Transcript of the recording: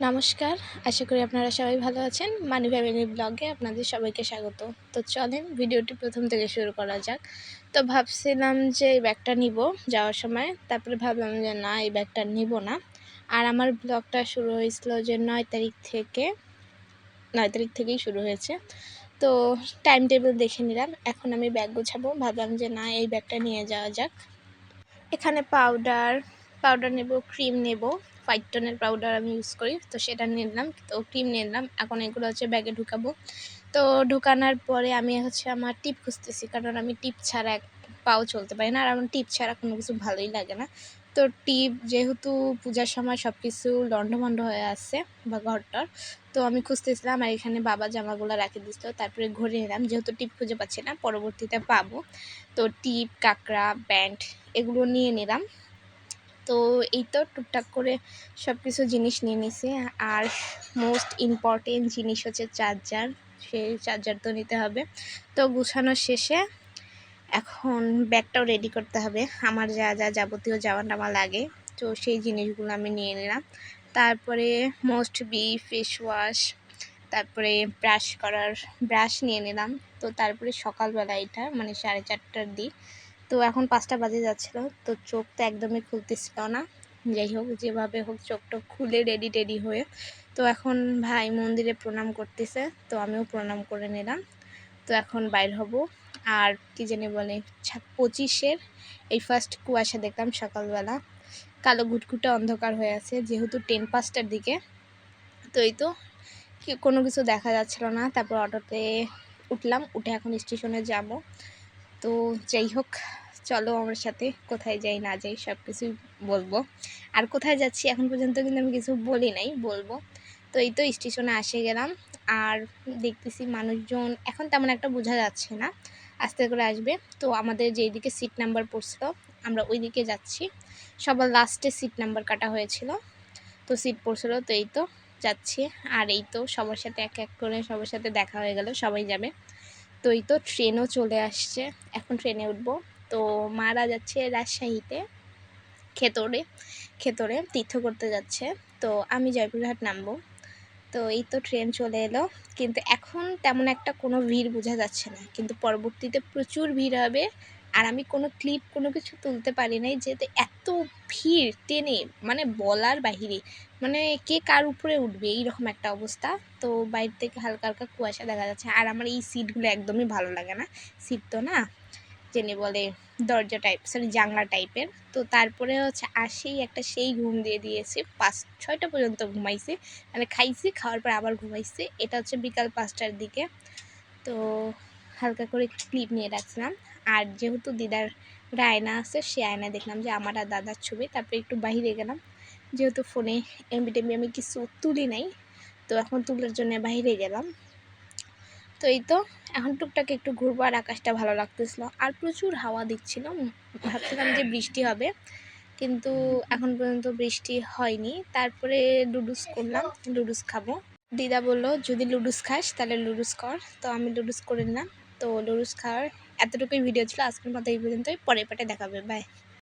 নমস্কার, আশা করি আপনারা সবাই ভালো আছেন। মানি ফ্যামিলি ব্লগে আপনাদের সবাইকে স্বাগত। তো চলেন, ভিডিওটি প্রথম থেকে শুরু করা যাক। তো ভাবছিলাম যে এই ব্যাগটা নিব যাওয়ার সময়। তারপরে ভাবলাম যে না, এই ব্যাগটা নিব না। আর আমার ব্লগটা শুরু হয়েছিল যে নয় তারিখ থেকে, নয় তারিখ থেকেই শুরু হয়েছে। তো টাইম টেবিল দেখে নিলাম, এখন আমি ব্যাগ গোছাবো। ভাবলাম যে না, এই ব্যাগটা নিয়ে যাওয়া যাক। এখানে পাউডার পাউডার নেব ক্রিম নেব। হোয়াইট টোনের পাউডার আমি ইউজ করি, তো সেটা নিলাম। তো ক্রিম নিলাম। এখন এগুলো হচ্ছে ব্যাগে ঢুকাবো। তো ঢুকানোর পরে আমি হচ্ছে আমার টিপ খুঁজতেছি, কারণ আমি টিপ ছাড়া এক পাও চলতে পারি না। আর আমার টিপ ছাড়া কোনো কিছু ভালোই লাগে না। তো টিপ যেহেতু পূজার সময় সব কিছু লন্ডভন্ড হয়ে আসছে বা ঘরটার, তো আমি খুঁজতেছিলাম আর এখানে বাবা জামাগুলো রাখে দিছিল তারপরে ঘুরে নিলাম যেহেতু টিপ খুঁজে পাচ্ছি না, পরবর্তীতে পাবো। তো টিপ কাঁকড়া ব্যান্ড এগুলো নিয়ে নিলাম। তো এই তো টুকটাক করে সব কিছু জিনিস নিয়ে নিছি। আর মোস্ট ইম্পর্টেন্ট জিনিস হচ্ছে চার্জার সেই চার্জার তো নিতে হবে। তো গুছানোর শেষে এখন ব্যাগটাও রেডি করতে হবে। আমার যা যা যাবতীয় যাওয়া টাওয়া লাগে, তো সেই জিনিসগুলো আমি নিয়ে নিলাম। তারপরে মোস্ট বি ফেস ওয়াশ তারপরে ব্রাশ করার ব্রাশ নিয়ে নিলাম। তো তারপরে সকালবেলা এটা মানে সাড়ে চারটার দিক তো এখন পাঁচটা বাজে যাচ্ছিল, তো চোখ তো একদমই খুলতেছিল না। যাই হোক, যেভাবে হোক চোখটা খুলে রেডি টেডি হয়ে, তো এখন ভাই মন্দিরে প্রণাম করতেছে, তো আমিও প্রণাম করে নিলাম। তো এখন বাইর হব, আর কি জানি বলে পঁচিশের এই ফার্স্ট কুয়াশা দেখলাম সকালবেলা। কালো ঘুটঘুটে অন্ধকার হয়ে আছে, যেহেতু টেন পাঁচটার দিকে। তো এই তো কোনো কিছু দেখা যাচ্ছিল না, তারপর অটোতে উঠলাম, উঠে এখন স্টেশনে যাব। তো যাই হোক চলো আমার সাথে কোথায় যাই, না যাই সব কিছুই বলব। আর কোথায় যাচ্ছি এখন পর্যন্ত কিন্তু আমি কিছু বলি নাই, বলব। তো এই তো স্টেশনে আসে গেলাম, আর দেখতেছি মানুষজন, এখন তেমন একটা বোঝা যাচ্ছে না, আস্তে করে আসবে। তো আমাদের যেই দিকে সিট নাম্বার পড়ছিল, আমরা ওই দিকে যাচ্ছি। সবার লাস্টে সিট নাম্বার কাটা হয়েছিল, তো সিট পড়ছিল, তো এই তো যাচ্ছি। আর এই তো সবার সাথে এক এক করে সবার সাথে দেখা হয়ে গেল, সবাই যাবে। তো এই তো ট্রেনও চলে আসছে, এখন ট্রেনে উঠবো। তো মারা যাচ্ছে রাজশাহীতে খেতরে খেতরে তীর্থ করতে যাচ্ছে। তো আমি জয়পুরহাট নামবো। তো এই তো ট্রেন চলে এলো। কিন্তু এখন তেমন একটা কোনো ভিড় বোঝা যাচ্ছে না। কিন্তু পরবর্তীতে প্রচুর ভিড় হবে। আর আমি কোনো ক্লিপ কোনো কিছু তুলতে পারি নাই যেহেতু এত ভিড় টেনে মানে বলার বাহিরে মানে কে কার উপরে উঠবে এইরকম একটা অবস্থা। তো বাইর থেকে হালকা হালকা কুয়াশা দেখা যাচ্ছে। আর আমার এই সিটগুলো একদমই ভালো লাগে না। সিট তো না জেনে বলে দরজা টাইপ সরি জানলা টাইপের তো তারপরে হচ্ছে আসেই একটা সেই ঘুম দিয়ে দিয়েছে। পাঁচ, ছয়টা পর্যন্ত ঘুমাইছে। মানে খাইছি, খাওয়ার পর আবার ঘুমাইছে। এটা হচ্ছে বিকাল পাঁচটার দিকে। তো হালকা করে ক্লিপ নিয়ে রাখছিলাম। আর যেহেতু দিদার একটা আয়না আছে, সে আয়না দেখলাম যে আমার আর দাদার ছবি। তারপরে একটু বাহিরে গেলাম। যেহেতু ফোনে এমবি টেমবি আমি কিছু তুলি নাই, তো এখন তুলার জন্য বাইরে গেলাম। তো এই তো, এখন টুকটাক একটু ঘুরবো আর আকাশটা ভালো লাগতেছিল। আর প্রচুর হাওয়া দিচ্ছিল ভাবছিলাম যে বৃষ্টি হবে, কিন্তু এখন পর্যন্ত বৃষ্টি হয়নি। তারপরে লুডুস করলাম লুডুস খাব। দিদা বলল, যদি লুডুস খাস, তাহলে লুডুস কর। তো আমি লুডুস করে নিলাম। তো লুডুস খাওয়ার এতটুকুই ভিডিও ছিল, আজকের মতো এই পর্যন্তই পরে পাটে দেখাবে বাই